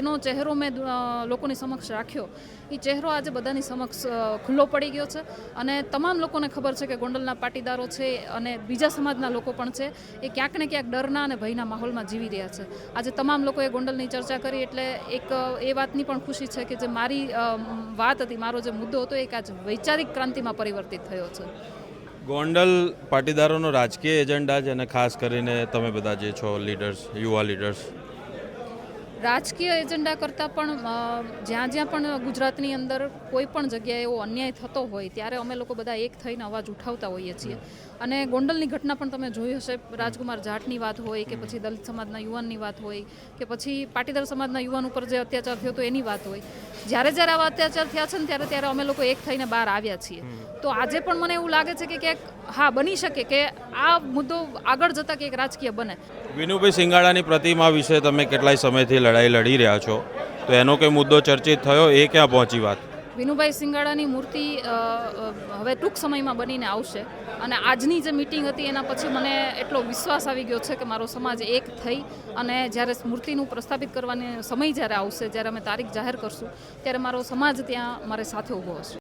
એનો ચહેરો મેં લોકોની સમક્ષ રાખ્યો. એ ચહેરો આજે બધાની સમક્ષ ખુલ્લો પડી ગયો છે અને તમામ લોકોને ખબર છે કે ગોંડલના પાટીદારો છે અને બીજા સમાજના લોકો પણ છે. એ ક્યાંક ને ક્યાંક ડરના અને ભયના માહોલમાં જીવી રહ્યા છે. આજે તમામ લોકોએ ગોંડલની ચર્ચા કરી એટલે એક એ વાતની પણ ખુશી છે કે જે મારી વાત હતી, મારો જે મુદ્દો હતો એક આજ વૈચારિક ક્રાંતિમાં પરિવર્તિત થયો છે. ગોંડલ પાટીદારોનો રાજકીય એજન્ડા છે અને ખાસ કરીને તમે બધા જે છો, લીડર્સ, યુવા લીડર્સ રાજકીય એજન્ડા કરતાં પણ જ્યાં જ્યાં પણ ગુજરાતની અંદર કોઈ પણ જગ્યાએ એવો અન્યાય થતો હોય ત્યારે અમે લોકો બધા એક થઈને અવાજ ઉઠાવતા હોઈએ છીએ. અને ગોંડલની ઘટના પણ તમે જોઈ હશે રાજકુમાર જાટની વાત હોય કે પછી દલિત સમાજના યુવાનની વાત હોય કે પછી પાટીદાર સમાજના યુવાન ઉપર જે અત્યાચાર થયો તો એની વાત હોય. જ્યારે જ્યારે આવા અત્યાચાર થયા છે ને ત્યારે ત્યારે અમે લોકો એક થઈને બહાર આવ્યા છીએ. તો આજે પણ મને એવું લાગે છે કે ક્યાંક હા બની શકે કે આ મુદ્દો આગળ જતાં કંઈક રાજકીય બને. વિનુભાઈ સિંગાળાની પ્રતિમા વિશે તમે કેટલાય સમયથી લડાઈ લડી રહ્યા છો? તો એનો કોઈ મુદ્દો ચર્ચિત થયો? એ ક્યાં પહોંચી વાત? વિનુભાઈ સિંગાળાની મૂર્તિ હવે ટૂંક સમયમાં બનીને આવશે. અને આજની જે મિટિંગ હતી એના પછી મને એટલો વિશ્વાસ આવી ગયો છે કે મારો સમાજ એક થઈ અને જ્યારે મૂર્તિનું પ્રસ્થાપિત કરવાની સમય જ્યારે આવશે જ્યારે અમે તારીખ જાહેર કરશું ત્યારે મારો સમાજ ત્યાં મારે સાથે ઊભો હશે.